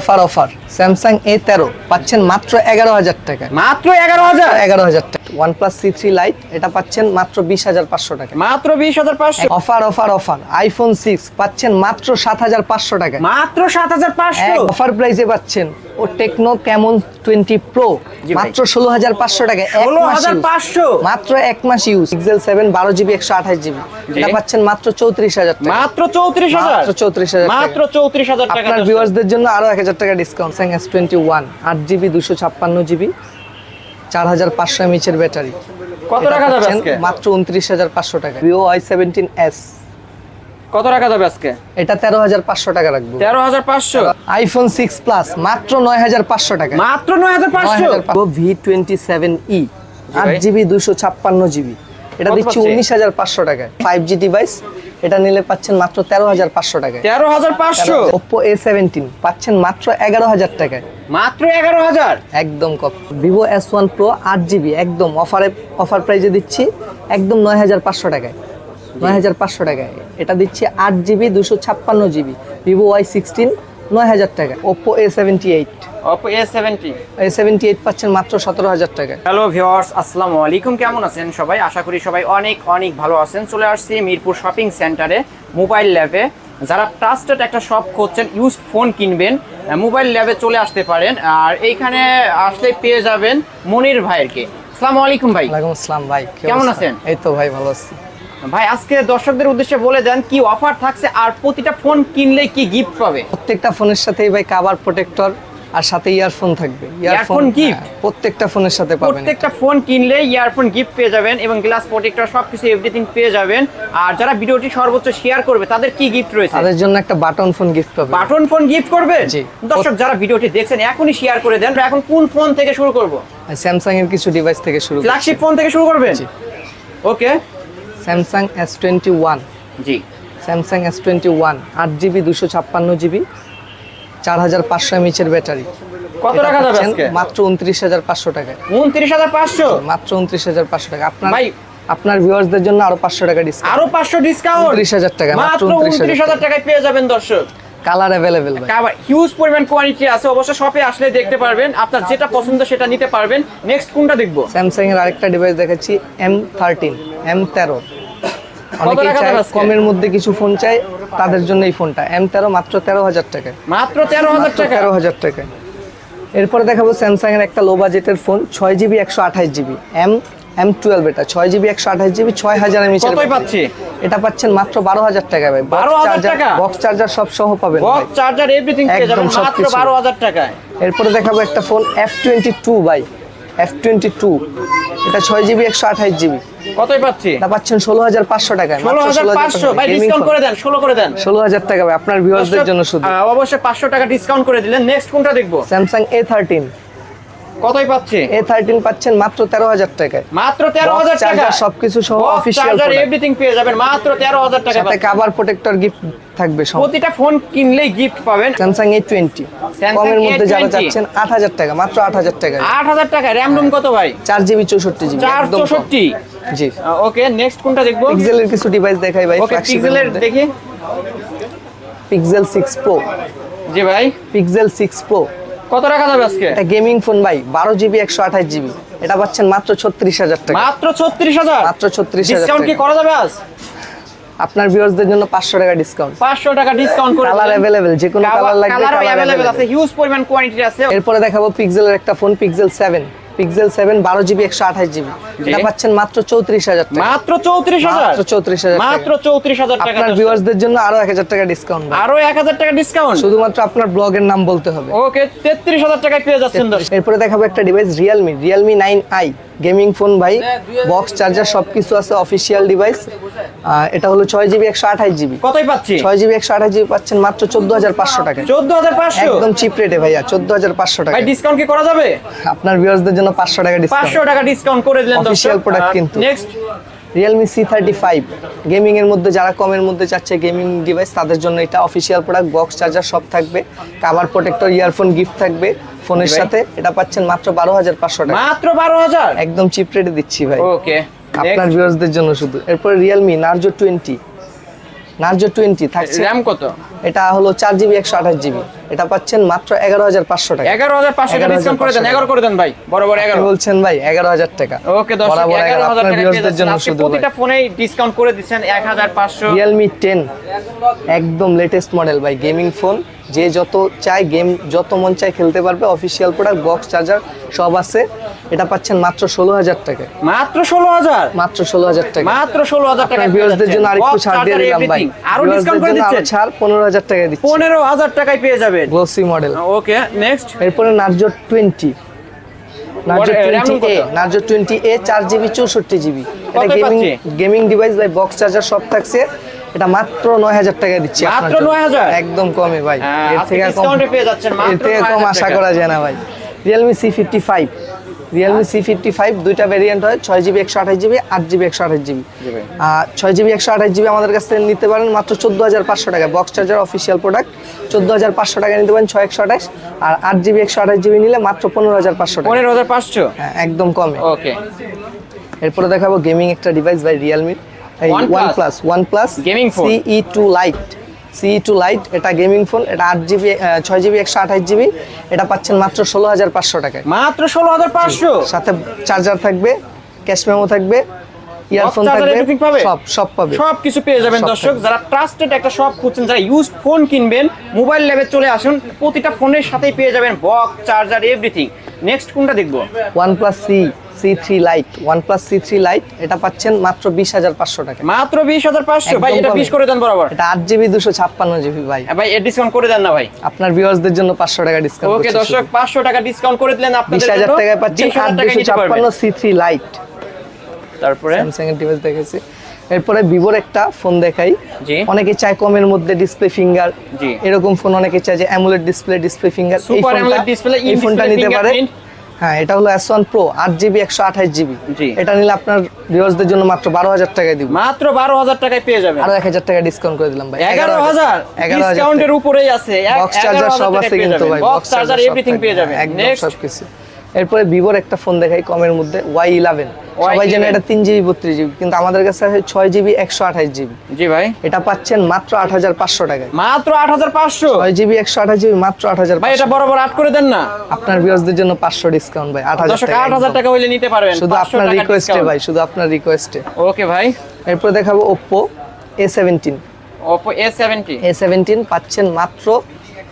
Offer offer. Samsung A তেরো পাচ্ছেন মাত্র এগারো হাজার টাকা। মাত্র এগারো হাজার? এগারো হাজার টাকা। One plus C three light এটা পাচ্ছেন মাত্র বিশ হাজার পাঁচশো টাকা। মাত্র বিশ হাজার পাঁচশো? Offer offer offer. IPhone six পাচ্ছেন মাত্র সাত হাজার পাঁচশো টাকা। মাত্র সাত হাজার পাঁচশো? অফার প্রাইসে পাচ্ছেন। ও টেকনো কেমন টোয়েন্টি প্রো মাত্র ষোলো হাজার পাঁচশো টাকা। এক ষোলো মাস হাজার। পাঁচশো? মাত্র এক মাস ইউজ পিক্সেল সেভেন বারো জিবি একশো আঠাশ জিবি এটা পাচ্ছেন মাত্র চৌত্রিশ হাজার টাকা। মাত্র চৌত্রিশ হাজার? মাত্র 34,000 টাকা। মাত্র চৌত্রিশ হাজার আপনার ভিউয়ার্সদের জন্য আরও এক হাজার টাকা ডিসকাউন্ট স্যাং এস টোয়েন্টি ওয়ান আট জিবি দুশো ছাপ্পান্ন জিবি চার হাজার পাঁচশো এমএচের ব্যাটারি কত রাখা যাবে আজকে? মাত্র উনত্রিশ হাজার পাঁচশো টাকা। ভিভো ওয়াই সেভেন্টিন এস কত রাখা যাবে আজকে? এটা তেরো হাজার পাঁচশো টাকা রাখব। তেরো হাজার পাঁচশো? আইফোন সিক্স প্লাস মাত্র নয় হাজার পাঁচশো টাকা। মাত্র নয় হাজার পাঁচশো? ভি টোয়েন্টি সেভেন ই আট জিবি দুশো ছাপ্পান্ন জিবি এটা দিচ্ছি উনিশ হাজার পাঁচশো টাকায়। ফাইভ জি ডিভাইস এটা নিলে পাচ্ছেন মাত্র তেরো হাজার পাঁচশো টাকায়। তেরো হাজার পাঁচশো? ওপো এ সেভেন্টিন পাচ্ছেন মাত্র এগারো হাজার টাকায়। মাত্র এগারো হাজার? একদম কপ ভিভো এস ওয়ান প্রো আট জিবি একদম অফারে অফার প্রাইজে দিচ্ছি একদম নয় হাজার পাঁচশো টাকায়। নয় হাজার পাঁচশো টাকায়। এটা দিচ্ছি আট জিবি দুশো ছাপ্পান্ন জিবি। ভিভো ওয়াই সিক্সটিন নয় হাজার টাকা। Oppo A seventy eight Oppo A seventy A seventy eight পাচ্ছেন মাত্র সতেরো হাজার টাকা। হ্যালো ভিওয়ার্স আসসালামু আলাইকুম। কেমন আছেন সবাই? আশা করি সবাই অনেক অনেক ভালো আছেন। চলে আসছি মিরপুর শপিং সেন্টারে মোবাইল ল্যাবে যারা ট্রাস্টেড একটা শপ করছেন ইউজড ফোন কিনবেন মোবাইল ল্যাবে চলে আসতে পারেন। আর এইখানে আসলে পেয়ে যাবেন মনির ভাইয়েরকে আসসালামু আলাইকুম ভাই। ওয়ালাইকুম আসসালাম ভাই কেমন আছেন? এই তো ভাই ভালো আছি। ভাই আজকে দর্শকদের উদ্দেশ্যে বলে দেন কি অফার থাকছে আর প্রতিটা ফোন কিনলে কি গিফট পাবে? প্রত্যেকটা ফোনের সাথেই ভাই কাভার প্রোটেক্টর আর সাথে ইয়ারফোন থাকবে। Gift? হ্যাঁ, প্রত্যেকটা ফোনের সাথে পাবেন প্রত্যেকটা ফোন কিনলে ইয়ারফোন গিফট পেয়ে যাবেন এবং গ্লাস প্রোটেক্টর সবকিছু এভরিথিং পেয়ে যাবেন। আর যারা ভিডিওটি সর্বোচ্চ শেয়ার করবে তাদের কি গিফট রয়েছে? তাদের জন্য একটা বাটন ফোন গিফট পাবে। বাটন ফোন গিফট করবে? জি। দর্শক যারা ভিডিওটি দেখছেন এখনই শেয়ার করে দেন। এখন কোন ফোন থেকে শুরু করব? স্যামসাং এর কিছু ডিভাইস থেকে শুরু ফ্ল্যাগশিপ ফোন থেকে শুরু করবেন? জি। Okay Samsung S twenty one জি। স্যামসাং এস টোয়েন্টি ওয়ান আট জিবি দুশো ছাপ্পান্ন জিবি চার হাজার পাঁচশো এমএচের ব্যাটারি কত টাকা যাবে আজকে? মাত্র উনত্রিশ হাজার পাঁচশো টাকা উনত্রিশ হাজার পাঁচশো? মাত্র উনত্রিশ হাজার পাঁচশো টাকা আপনার ভাই। আপনার ভিউয়ার্সদের জন্য আরও পাঁচশো টাকা ডিসকাউন্ট আরও পাঁচশো ডিসকাউন্ট 29,000 টাকা, মাত্র মাত্র 29,000 উনত্রিশ হাজার টাকায় পেয়ে যাবেন দর্শক। কালার অ্যাভেলেবেল ভাই। হিউজ পরিমাণ কোয়ালিটি আছে অবশ্য শপে আসলে দেখতে পারবেন। আপনার যেটা পছন্দ সেটা নিতে পারবেন। নেক্সট কোনটা দেখব? স্যামসাং এর আরেকটা ডিভাইস দেখাচ্ছি এম থার্টিন এম তেরো অনেকেই টাকা চায় কমের মধ্যে কিছু ফোন চাই তাদের জন্য এই ফোনটা এম তেরো মাত্র তেরো হাজার টাকায় মাত্র তেরো হাজার টাকা? তেরো হাজার টাকায় এরপরে দেখাবো স্যামসাং এর একটা লো বাজেটের ফোন ছয় জিবি একশো আঠাশ জিবি এম এম টুয়েলভ এটা ছয় জিবি একশো আঠাশ জিবি ছয় হাজার এমএচ পাচ্ছি? এটা পাচ্ছেন মাত্র বারো হাজার টাকা ভাই। 12,000 টাকা? বক্স চার্জার সব সহ পাবেন বক্স চার্জার এভরিথিং একদম মাত্র বারো হাজার টাকায়। এরপরে দেখাবো একটা phone F twenty two by F twenty two এটা ছয় জিবি একশো আঠাশ জিবি কতই পাচ্ছি? এটা পাচ্ছেন ষোলো হাজার পাঁচশো টাকায়। ষোলো হাজার পাঁচশো। ভাই ডিসকাউন্ট করে দেন ষোলো করে দেন। ষোলো হাজার টাকা ভাই। আপনার ভিউয়ার্সদের জন্য শুধু। অবশ্যই পাঁচশো টাকা ডিসকাউন্ট করে দিলেন। নেক্সট কোনটা দেখব? স্যামসাং এ থার্টিন কতই পাচ্ছি? এ থার্টিন পাচ্ছেন মাত্র তেরো হাজার টাকায়। মাত্র তেরো হাজার টাকা? সবকিছু সহ চার্জার এভরিথিং পেয়ে যাবেন মাত্র তেরো হাজার টাকা সাথে। কাভার প্রোটেক্টর গিফট থাকবে সব। প্রতিটা ফোন কিনলেই গিফট পাবেন। স্যামসাং এ টোয়েন্টি কমের মধ্যে যারা A20 চাচ্ছেন আট হাজার টাকা মাত্র আট হাজার টাকা। আট হাজার টাকা র্যাম রুম কত ভাই? চার জিবি চৌষট্টি জিবি চার চৌষট্টি? জি। ওকে নেক্সট কোনটা দেখব? পিক্সেলের কিছু ডিভাইস দেখাই ভাই ওকে পিক্সেলের দেখি। পিক্সেল সিক্স প্রো জি ভাই। পিক্সেল সিক্স প্রো কত রাখা যাবে আজকে? এটা গেমিং ফোন ভাই বারো জিবি একশো আঠাশ জিবি এটা পাচ্ছেন মাত্র ছত্রিশ হাজার টাকা। মাত্র ছত্রিশ হাজার? মাত্র 36,000 ডিসকাউন্ট কি করা যাবে আজ? আপনার ভিউয়ার্সদের জন্য পাঁচশো টাকা ডিসকাউন্ট পাঁচশো টাকা ডিসকাউন্ট করে কালার অ্যাভেলেবেল যে কোনো কালার লাগবে কালার अवेलेबल আছে হিউজ পরিমাণ কোয়ান্টিটি আছে। এরপরে দেখাবো পিক্সেলের একটা phone Pixel seven Pixel seven বারো জিবি একশো আঠাশ জিবি এটা পাচ্ছেন মাত্র চৌত্রিশ হাজার টাকা। মাত্র চৌত্রিশ হাজার? মাত্র 34,000 মাত্র চৌত্রিশ হাজার টাকা আপনার ভিউয়ার্সদের জন্য আরও এক হাজার টাকা ডিসকাউন্ট আরও এক হাজার টাকা ডিসকাউন্ট শুধুমাত্র আপনার ব্লগের নাম বলতে হবে। ওকে তেত্রিশ হাজার টাকায় পেয়ে যাচ্ছেন দর্শক। এরপরে দেখাবো একটা device Realme Realme nine i gaming phone ভাই। বক্স চার্জার সবকিছু আছে অফিসিয়াল ডিভাইস এটা হলো ছয় জিবি একশো আঠাশ জিবি কতই পাচ্ছি? ছয় জিবি একশো আঠাশ জিবি পাচ্ছেন মাত্র চোদ্দ হাজার পাঁচশো টাকা। চোদ্দ হাজার পাঁচশো? একদম চিপ রেটে ভাইয়া চোদ্দ হাজার পাঁচশো টাকা। ডিসকাউন্ট কি করা যাবে? আপনার ভিউয়ার্সদের জন্য পাঁচশো টাকা পাঁচশো টাকা ডিসকাউন্ট করে দিলেন Official প্রোডাক্ট কিন্তু। Next Realme C thirty five gaming এর মধ্যে যারা কমের মধ্যে চাচ্ছে গেমিং ডিভাইস তাদের জন্য এটা অফিসিয়াল প্রোডাক্ট বক্স চার্জার সব থাকবে কাভার প্রোটেক্টর ইয়ারফোন গিফট থাকবে ফোনের সাথে। এটা পাচ্ছেন মাত্র বারো হাজার পাঁচশো টাকা। মাত্র বারো হাজার? একদম চিপ রেটে দিচ্ছি ভাই। ওকে আপনার ভিউয়ার্সদের জন্য শুধু। এরপরে Realme Narzo twenty Narzo twenty থাকছে। র্যাম কত? এটা হলো চার জিবি একশো আঠাশ জিবি এটা পাচ্ছেন মাত্র এগারো হাজার পাঁচশো টাকা। এগারো হাজার পাঁচশো টাকা ডিসকাউন্ট করে দেন। এগারো করে দেন ভাই। বরাবর এগারো। বলছেন ভাই এগারো হাজার টাকা। ওকে বরাবর এগারো হাজার টাকা জন্য শুধু প্রতিটা ফোনেই ডিসকাউন্ট করে দিচ্ছেন এক হাজার পাঁচশো। রিয়েলমি টেন একদম লেটেস্ট মডেল ভাই গেমিং ফোন যে যত চায় গেম যত মন চায় খেলতে পারবে অফিসিয়াল প্রোডাক্ট বক্স চার্জার সব আছে। এটা পাচ্ছেন মাত্র ষোলো হাজার টাকা। মাত্র ষোলো হাজার? মাত্র ষোলো হাজার টাকা। মাত্র ষোলো হাজার টাকা ভিউয়ার্সদের জন্য আরেকটু ছাড় দিয়ে দিলাম ভাই। আরও ডিসকাউন্ট করে দিচ্ছেন। ছাড় পনেরো হাজার টাকা দিচ্ছি। পনেরো হাজার টাকায় পেয়ে যাবেন গ্লোসি মডেল ওকে নেক্সট এরপরে Narzo twenty Narzo twenty A চার জিবি চৌষট্টি জিবি এটা গেমিং? গেমিং ডিভাইস ভাই বক্স চার্জার সব থাকছে। এটা মাত্র নয় হাজার টাকা দিচ্ছি মাত্র জন্য। 9,000? একদম কমে ভাই। হ্যাঁ, এর থেকে কম এর থেকে কম 9,000 আশা। করা যায় না ভাই। Realme C fifty five Realme C fifty five দুইটা ভেরিয়েন্ট হয় ছয় জিবি একশো আঠাশ জিবি আট জিবি একশো আঠাশ জিবি ভাই। ছয় জিবি একশো আঠাশ জিবি আমাদের কাছ থেকে নিতে পারেন মাত্র চোদ্দ হাজার পাঁচশো টাকা। বক্স চার্জার অফিসিয়াল প্রোডাক্ট চোদ্দ হাজার পাঁচশো টাকা নিতে পারেন ছয় একশো আঠাশ। আর আট জিবি একশো আঠাশ জিবি নিলে মাত্র পনেরো হাজার পাঁচশো টাকা। পনেরো হাজার পাঁচশো? হ্যাঁ, একদম কমে। ওকে এরপরে দেখাবো গেমিং একটা device by Realme? OnePlus OnePlus phone? CE two Lite CE two Lite এটা গেমিং ফোন এটা আট জিবি ছয় জিবি একশো আঠাশ জিবি এটা পাচ্ছেন মাত্র ষোলো হাজার পাঁচশো টাকায়। মাত্র ষোলো হাজার পাঁচশো? সাথে চার্জার থাকবে ক্যাশ মেমো থাকবে ইয়ারফোন থাকবে? সব সব পাবে। সব কিছু পেয়ে যাবেন দর্শক। যারা ট্রাস্টেড একটা শপ খুঁজছেন যারা ইউজ ফোন কিনবেন মোবাইল ল্যাবে চলে আসুন প্রতিটা ফোনের সাথেই পেয়ে যাবেন বক্স চার্জার এভরিথিং নেক্সট কোনটা দেখব? One plus C C three lite one plus C three lite এটা পাচ্ছেন মাত্র বিশ হাজার পাঁচশো টাকা। মাত্র বিশ হাজার পাঁচশো? ভাই এটা বিশ করে দেন বরাবর? এটা আট জিবি দুশো ছাপ্পান্ন জিবি ভাই। ভাই এর ডিসকাউন্ট করে দেন না ভাই। আপনার ভিউয়ার্সদের জন্য পাঁচশো টাকা ডিসকাউন্ট ওকে দর্শক পাঁচশো টাকা ডিসকাউন্ট করে দিলেন বিশ হাজার টাকায় পাচ্ছেন আট দুশো ছাপ্পান্ন সি থ্রি লাইট তারপরে? স্যামসাং এর ডিভাইস দেখেছি। এরপরে ভিভোর একটা ফোন দেখাই। অনেকে চায় কমের মধ্যে ডিসপ্লে ফিঙ্গার এরকম ফোন অনেকে চায় যে অ্যামুলেট ডিসপ্লে ডিসপ্লে ফিঙ্গার এই ফোনটা নিতে পারে। হ্যাঁ এটা হলো জিবি একশো আঠাশ জিবি এটা নিলে আপনার ভিউয়ার্সদের জন্য মাত্র বারো হাজার টাকায় দিব। মাত্র বারো হাজার টাকায় পেয়ে যাবেন। আরও এক হাজার টাকা ডিসকাউন্ট করে দিলাম ভাই। এগারো হাজার এগারো হাজার ডিসকাউন্টের উপরেই আছে। বক্স চার্জার সব আছে কিন্তু ভাই বক্স চার্জার এভরিথিং পেয়ে যাবেন। নেক্সট সবকিছু। এরপরে ভিভোর একটা ফোন দেখাই কমের মধ্যে ওয়াই ইলেভেন সবাই জানে এটা তিন জিবি বত্রিশ জিবি কিন্তু আমাদের কাছে আছে ছয় জিবি একশো আঠাশ জিবি জি ভাই। এটা পাচ্ছেন মাত্র আট হাজার পাঁচশো টাকায়। মাত্র আট হাজার পাঁচশো? ছয় জিবি একশো আঠাশ জিবি মাত্র আট হাজার ভাই এটা বরাবর আট করে দেন না। আপনার ভিউয়ার্সদের জন্য পাঁচশো ডিসকাউন্ট ভাই আট হাজার টাকা আট হাজার টাকা হইলে নিতে পারবেন শুধু আপনার রিকোয়েস্টে ভাই শুধু আপনার রিকোয়েস্টে ওকে ভাই। এরপর দেখাবো Oppo A seventeen Oppo A seventy A seventeen পাচ্ছেন মাত্র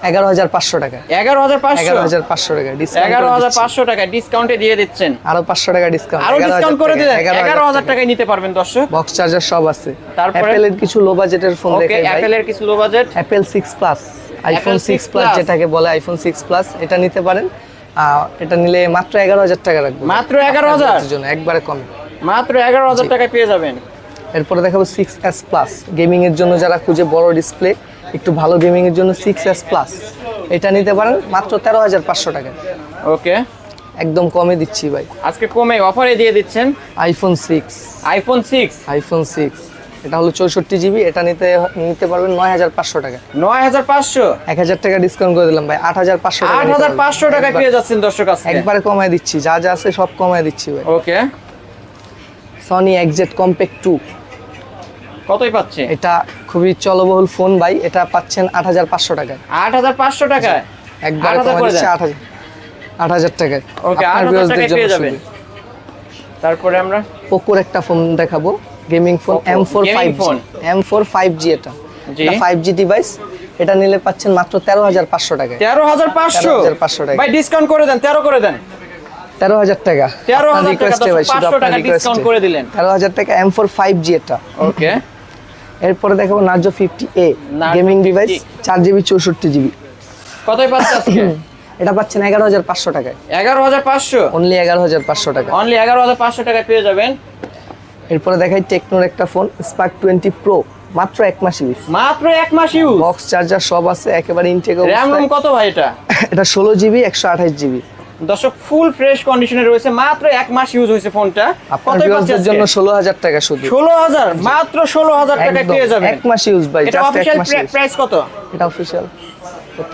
এগারো হাজার পাঁচশো টাকা। এগারো হাজার এগারো হাজার পাঁচশো টাকা এগারো হাজার পাঁচশো টাকা ডিসকাউন্টে দিয়ে দিচ্ছেন। আরও পাঁচশো টাকা ডিসকাউন্ট আরও ডিসকাউন্ট করে দিলেন। এগারো হাজার টাকায় নিতে পারবেন দর্শক। বক্স চার্জার সব আছে। তারপরে? অ্যাপেলের কিছু লো বাজেটের ফোন অ্যাপেলের কিছু low budget Apple six plus iPhone six plus. যেটাকে বলে আইফোন সিক্স প্লাস এটা নিতে পারেন। এটা নিলে মাত্র এগারো হাজার টাকা রাখব। মাত্র 11,000? আপনাদের জন্য একবারে কমে। মাত্র এগারো হাজার টাকায় পেয়ে যাবেন। এরপরে দেখাবো সিক্স এস প্লাস গেমিং এর জন্য যারা খুঁজে বড় ডিসপ্লে একটু ভালো গেমিং এর জন্য সিক্স এস প্লাস এটা নিতে পারেন মাত্র তেরো হাজার পাঁচশো টাকা। ওকে একদম কমে দিচ্ছি ভাই। আজকে কমে অফারে দিয়ে দিচ্ছেন? IPhone six iPhone six iPhone six এটা হলো চৌষট্টি জিবি এটা নিতে নিতে পারবেন নয় হাজার পাঁচশো টাকা। নয় হাজার পাঁচশো? এক হাজার টাকা ডিসকাউন্ট করে দিলাম ভাই আট হাজার পাঁচশো টাকা আট হাজার পাঁচশো একবার- পেয়ে যাচ্ছেন দর্শক আজকে। একবারে কমায় দিচ্ছি যা যা আছে সব কমায় দিচ্ছি ভাই। Okay Sony XZ compact two কতই পাচ্ছে? এটা খুবই চলবহুল ফোন ভাই এটা পাচ্ছেন আট হাজার পাঁচশো টাকায়। আট হাজার পাঁচশো টাকায়? একবারে 8,000 কমায় করে দিচ্ছি দেন। আট হাজার আট হাজার টাকায়। ওকে আট হাজার টাকায় পেয়ে যাবেন তারপরে আমরা পোকোর একটা ফোন দেখাবো gaming phone M four five phone। M four five G. এটা ফাইভ জি ডিভাইস এটা নিলে পাচ্ছেন মাত্র তেরো হাজার পাঁচশো টাকা তেরো হাজার পাঁচশো? পাঁচশো টাকা। ভাই ডিসকাউন্ট করে দেন তেরো করে দেন। তেরো হাজার টাকা। 13,000 আপনার টাকা, request এ ভাই, শুধু 500 আপনার টাকা request discount এ। করে দিলেন। তেরো হাজার টাকা এম ফোর ফাইভ জি এটা। ওকে এরপরে দেখাবো Narzo fifty A gaming device চার জিবি চৌষট্টি জিবি। কতই পাচ্ছে আজকে? এটা পাচ্ছেন এগারো হাজার পাঁচশো টাকায়। এগারো হাজার পাঁচশো? অনলি এগারো হাজার পাঁচশো টাকা। অনলি এগারো হাজার পাঁচশো টাকায় পেয়ে যাবেন। এরপরে দেখাই টেকনোর একটা ফোন স্পার্ক টোয়েন্টি প্রো মাত্র এক মাস ইউজ মাত্র এক মাস ইউজ বক্স চার্জার সব আছে একেবারে ইনটেক র্যাম রোম কত ভাই এটা? এটা ষোলো জিবি একশো আঠাশ জিবি। দর্শক ফুল ফ্রেশ কন্ডিশনে রয়েছে। মাত্র এক মাস ইউজ হয়েছে ফোনটা আপনার কতই পাচ্ছে জন্য ষোলো হাজার টাকা শুধু ষোলো হাজার মাত্র ষোলো হাজার টাকায় একদম, পেয়ে যাবেন। এক মাস ইউজ ভাই এটা use। প্রাইস কত? এটা অফিসিয়াল কত?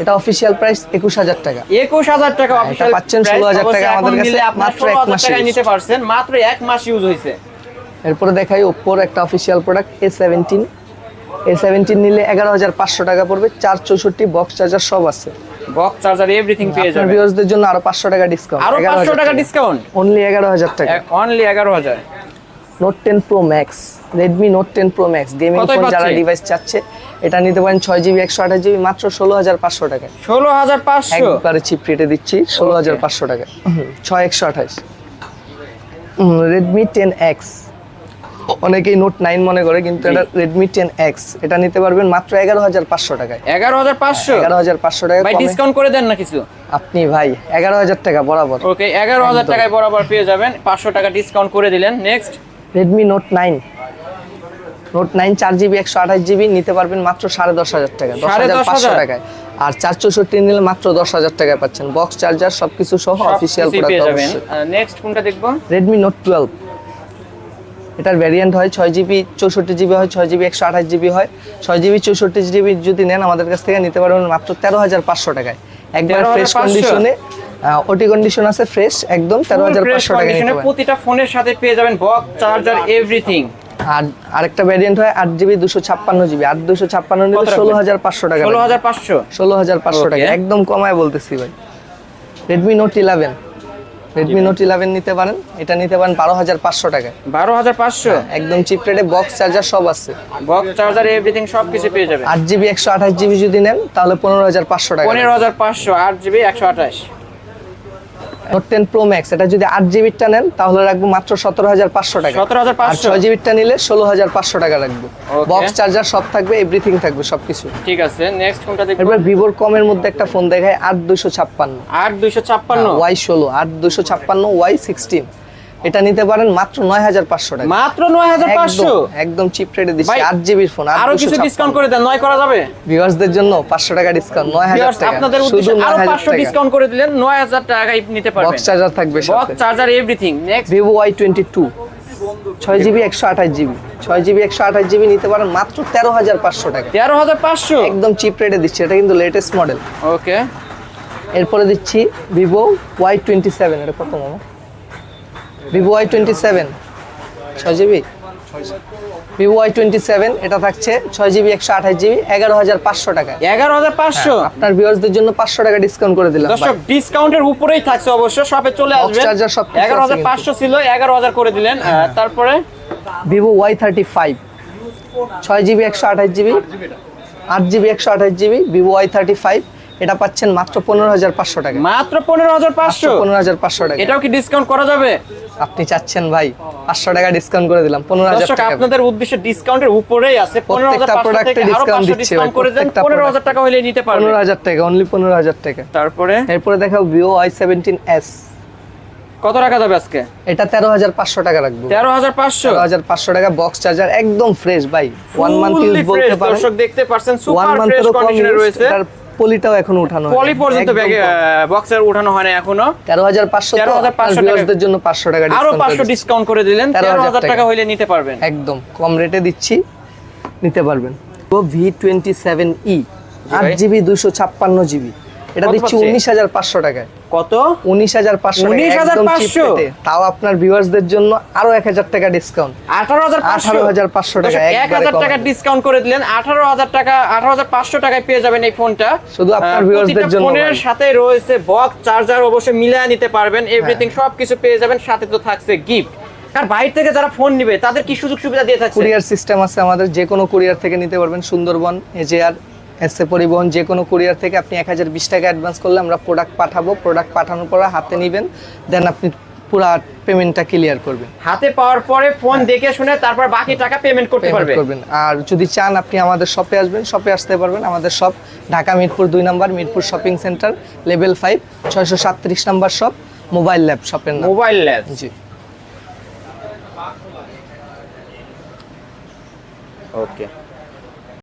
এটা অফিসিয়াল প্রাইস একুশ হাজার টাকা। একুশ হাজার টাকা এটা অফিসিয়াল পাচ্ছেন 16,000 টাকা আমাদের কাছে, মাত্র এক মাস use। নিতে পারছেন। মাত্র এক মাস ইউজ হয়েছে। এরপরে দেখাই ওপ্পোর একটা official product A seventeen A seventeen নিলে এগারো হাজার পাঁচশো টাকা পড়বে। চার চৌষট্টি বক্স চার্জার সব আছে। বক্স চার্জার এভরিথিং পেয়ে যাবেন। ভিউয়ার্সদের জন্য আরও পাঁচশো টাকা ডিসকাউন্ট আরও পাঁচশো টাকা ডিসকাউন্ট অনলি এগারো হাজার টাকা। অনলি এগারো হাজার। Note ten pro max Redmi note ten pro max gaming phone যারা? ডিভাইস চাচ্ছে এটা নিতে পারেন ছয় জিবি একশো আঠাশ জিবি মাত্র ষোলো হাজার পাঁচশো টাকায়। ষোলো হাজার পাঁচশো। একবারে চিপ রেটে দিচ্ছি ষোলো হাজার পাঁচশো টাকা ছয় একশো আঠাশ। রেডমি টেন এক্স অনেকেই নোট নাইন মনে করে কিন্তু এটা রেডমি টেন এক্স এটা নিতে পারবেন মাত্র এগারো হাজার পাঁচশো টাকায়। এগারো হাজার পাঁচশো? এগারো হাজার পাঁচশো টাকা ভাই ডিসকাউন্ট করে দেন না কিছু? আপনি ভাই এগারো হাজার টাকা বরাবর। ওকে এগারো হাজার টাকায় বরাবর পেয়ে যাবেন। পাঁচশো টাকা ডিসকাউন্ট করে দিলেন। Next Redmi note nine note nine চার জিবি একশো আঠাশ জিবি নিতে পারবেন মাত্র সাড়ে দশ হাজার টাকা দশ হাজার পাঁচশো? টাকায়। আর চার চৌষট্টি নিলে মাত্র দশ হাজার টাকায় পাচ্ছেন। বক্স চার্জার সবকিছু সহ অফিসিয়াল প্রোডাক্ট নেক্সট কোনটা দেখব? রেডমি নোট টুয়েলভ এটার ভ্যারিয়েন্ট হয় ছয় জিবি চৌষট্টি জিবি হয় ছয় জিবি একশো আঠাশ জিবি হয়। ছয় জিবি চৌষট্টি জিবি যদি নেন আমাদের কাছ থেকে নিতে পারবেন মাত্র তেরো হাজার পাঁচশো টাকায়। একবার ফ্রেশ কন্ডিশনে ওটি কন্ডিশন আছে ফ্রেশ একদম তেরো হাজার পাঁচশো টাকা নিতে condition এ পারেন। প্রতিটা ফোনের সাথে পেয়ে যাবেন বক্স চার্জার এভরিথিং আর আরেকটা ভ্যারিয়েন্ট হয় আট জিবি দুশো ছাপ্পান্ন জিবি আট দুশো ছাপ্পান্ন নিলে ষোলো হাজার পাঁচশো টাকা ষোলো হাজার পাঁচশো? ষোলো হাজার পাঁচশো টাকা। একদম কমায় বলতেছি ভাই। Redmi note eleven Redmi note eleven নিতে পারেন। এটা নিতে পারেন বারো হাজার পাঁচশো টাকা বারো হাজার পাঁচশো? একদম চিপ রেটে বক্স চার্জার সব আছে। বক্স চার্জার এভরিথিং সব কিছু পেয়ে যাবে আট জিবি একশো আঠাশ জিবি যদি নেন তাহলে পনেরো হাজার পাঁচশো টাকা। পনেরো হাজার পাঁচশো আট জিবি একশো আঠাশ। নোট টেন প্রো ম্যাক্স এটা যদি আট জিবিটা নেন তাহলে রাখব মাত্র সতেরো হাজার পাঁচশো টাকা। সতেরো হাজার আর পাঁচশো ছয় জিবিটা নিলে ষোলো হাজার পাঁচশো টাকা রাখব। বক্স চার্জার সব থাকবে এভরিথিং থাকবে সবকিছু। ঠিক আছে নেক্সট ফোনটা দেখব। এবার ভিভোর কমের মধ্যে একটা ফোন দেখায় আট দুশো ছাপ্পান্ন। আট দুইশো ছাপ্পান্ন? ওয়াই ষোলো আট দুশো ছাপ্পান্ন ওয়াই সিক্সটিন এটা নিতে পারেন মাত্র নয় হাজার পাঁচশো টাকা। মাত্র নয় হাজার পাঁচশো? একদম একদম চিপ রেটে দিচ্ছি। আট জিবির ফোন আরও কিছু ডিসকাউন্ট করে দেন নয় করা যাবে? ভিউয়ার্সদের জন্য পাঁচশো টাকা ডিসকাউন্ট নয় হাজার Viewers, টাকা। আপনাদের উদ্দেশ্যে আরও হাজার পাঁচশো টাকা। ডিসকাউন্ট করে দিলেন নয় হাজার টাকায় নিতে পারবেন। বক্স চার্জার থাকবে সাথে। Box charger everything next Vivo Y twenty two ছয় জিবি একশো আঠাশ জিবি ছয় জিবি একশো আঠাশ জিবি নিতে পারেন মাত্র তেরো হাজার পাঁচশো টাকা। তেরো হাজার পাঁচশো? একদম চিপ রেটে দিচ্ছি এটা কিন্তু লেটেস্ট মডেল ওকে এরপরে দিচ্ছি ভিভো ওয়াই টোয়েন্টি সেভেন এটা কত মামা ভিভো ওয়াই টোয়েন্টি সেভেন। ছয় GB? Vivo Y twenty seven এটা থাকছে ছয় জিবি একশো আঠাশ জিবি এগারো হাজার পাঁচশো টাকা। এগারো হাজার পাঁচশো? আপনার ভিউয়ার্সদের জন্য পাঁচশো টাকা ডিসকাউন্ট করে দিলাম দর্শক ডিসকাউন্টের উপরেই থাকছে অবশ্য শপে চলে আসবেন। charger সব এগারো হাজার পাঁচশো ছিল এগারো হাজার করে দিলেন। তারপরে? Vivo Y thirty five. ছয় জিবি একশো আঠাশ জিবি আট জিবি একশো আঠাশ GB Vivo Y thirty five. এটা পাচ্ছেন মাত্র পনেরো হাজার পাঁচশো টাকা। মাত্র পনেরো হাজার পাঁচশো? পনেরো হাজার পাঁচশো টাকা। এটাও কি ডিসকাউন্ট করা যাবে? আপনি চাচ্ছেন ভাই পাঁচশো টাকা ডিসকাউন্ট করে দিলাম পনেরো হাজার টাকা। আপনাদের উদ্দেশ্যে ডিসকাউন্টের উপরেই আছে। পনেরো হাজার প্রত্যেকটা দিচ্ছে ডিসকাউন্ট করে দেন। পনেরো হাজার টাকা হলে নিতে পারবেন। পনেরো হাজার টাকা অনলি পনেরো হাজার টাকা। তারপরে? এরপরে দেখাও ভিভো ওয়াই সেভেন্টিন এস কত টাকা যাবে আজকে? এটা তেরো হাজার পাঁচশো টাকা রাখব। তেরো হাজার পাঁচশো? হাজার পাঁচশো টাকা বক্স চার্জার একদম ফ্রেশ ভাই। ওয়ান মান্থ ইউজ বলতে পারেন। দেখতে পারছেন সুপার ফ্রেশ কন্ডিশনে রয়েছে। পলিটাও এখনও উঠানো পলি পর্যন্ত ব্যাগে। বক্সের উঠানো হয় না এখনও। তেরো হাজার পাঁচশো 13,500 ভিউয়ার্সদের জন্য পাঁচশো টাকা আরও discount পাঁচশো করে দিচ্ছি। ডিসকাউন্ট করে দিলেন। 13,000 তেরো হাজার টাকা। হইলে নিতে পারবেন। একদম কম রেটে দিচ্ছি। নিতে পারবেন। তো ভি টোয়েন্টি সেভেন ই আট ভাই। জিবি কত? উনিশ হাজার পাঁচশো উনিশ হাজার পাঁচশো? তাও আপনার ভিউয়ার্সদের জন্য আরও এক হাজার টাকা ডিসকাউন্ট আঠারো হাজার আঠারো হাজার পাঁচশো টাকা এক হাজার টাকা ডিসকাউন্ট করে দিলেন। আঠারো হাজার টাকা আঠারো হাজার পাঁচশো টাকায় পেয়ে যাবেন এই ফোনটা শুধু আপনার আহ, viewers দের প্রতিটা জন্য ফোনের সাথে রয়েছে বক্স চার্জার অবশ্যই মিলিয়ে নিতে পারবেন। এভরিথিং সবকিছু পেয়ে যাবেন। সাথে তো থাকছে গিফট আর বাইরে থেকে যারা ফোন নিবে তাদের কি সুযোগ সুবিধা দিয়ে থাকছে? কুরিয়ার সিস্টেম আছে আমাদের যে কোনো কুরিয়ার থেকে নিতে পারবেন সুন্দরবন এজেআর এসএ পরিবহন যে কোনো কুরিয়ার থেকে আপনি এক হাজার বিশ টাকা অ্যাডভান্স করলে আমরা প্রোডাক্ট পাঠাবো। প্রোডাক্ট পাঠানোর পর হাতে নেবেন দেন আপনি পুরো পেমেন্টটা ক্লিয়ার করবেন। হাতে পাওয়ার পরে ফোন দেখে শুনে তারপর বাকি টাকা পেমেন্ট করতে পেমেন্ট পারবে। করবেন। আর যদি চান আপনি আমাদের শপে আসবেন শপে আসতে পারবেন। আমাদের শপ ঢাকা মিরপুর দুই number Mirpur shopping centre level five ছয়শো সাতত্রিশ নম্বর শপ মোবাইল ল্যাব শপের নাম। মোবাইল ল্যাব জি। ওকে